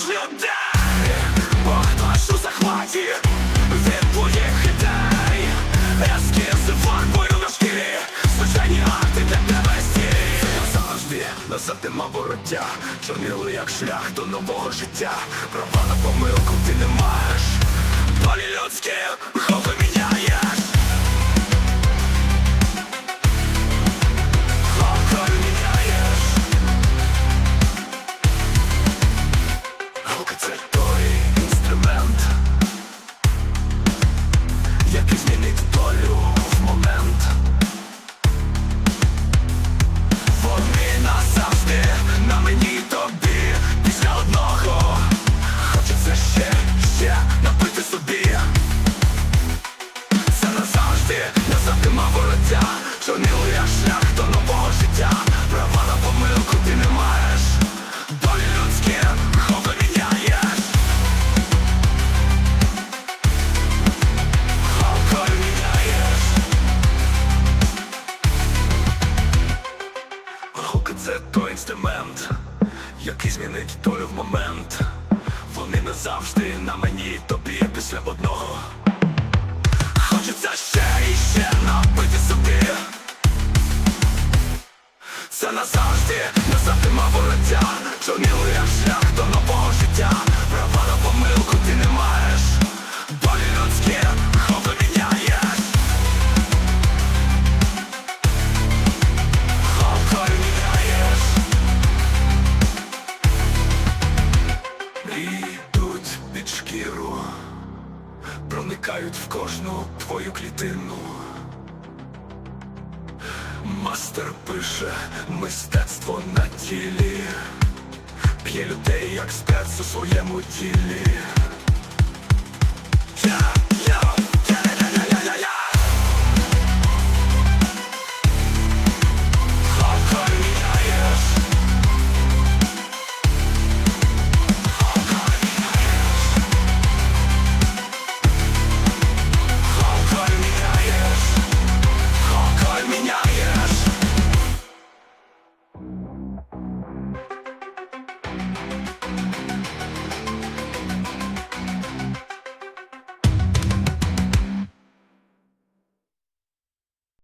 Страшні удари, погнаш у захваті від твоїх ідей Ескізи фарбою на шкірі, звичайні арти для тебе стій Завжди назад нема вороття, чорнили як шлях до нового життя Права на помилку це той інструмент Який змінить долю в момент. Вони назавжди на мені тобі після одного. Хочеться ще і ще напити собі. Це назавжди, назавжди мав вороття Чорнілий як шлях до нового проникають в кожну твою клітину. Мастер пише мистецтво на тілі, п'є людей як спец у своєму тілі.